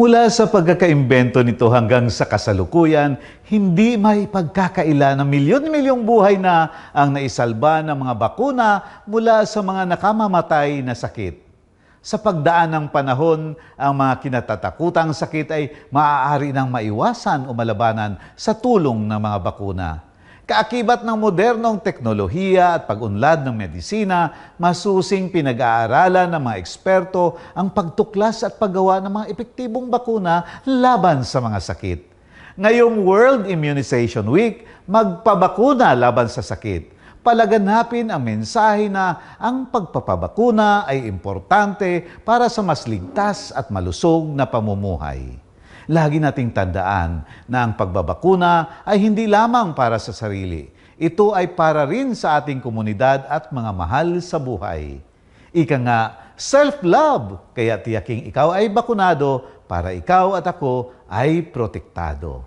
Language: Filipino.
Mula sa pagkakaimbento nito hanggang sa kasalukuyan, hindi may pagkakaila na milyon-milyong buhay na ang naisalba ng mga bakuna mula sa mga nakamamatay na sakit. Sa pagdaan ng panahon, ang mga kinatatakutang sakit ay maaari nang maiwasan o malabanan sa tulong ng mga bakuna. Kaakibat ng modernong teknolohiya at pag-unlad ng medisina, masusing pinag-aaralan ng mga eksperto ang pagtuklas at paggawa ng mga epektibong bakuna laban sa mga sakit. Ngayong World Immunization Week, magpabakuna laban sa sakit. Palaganapin ang mensahe na ang pagpapabakuna ay importante para sa mas ligtas at malusog na pamumuhay. Lagi nating tandaan na ang pagbabakuna ay hindi lamang para sa sarili. Ito ay para rin sa ating komunidad at mga mahal sa buhay. Ika nga, self-love, kaya tiyaking ikaw ay bakunado para ikaw at ako ay protektado.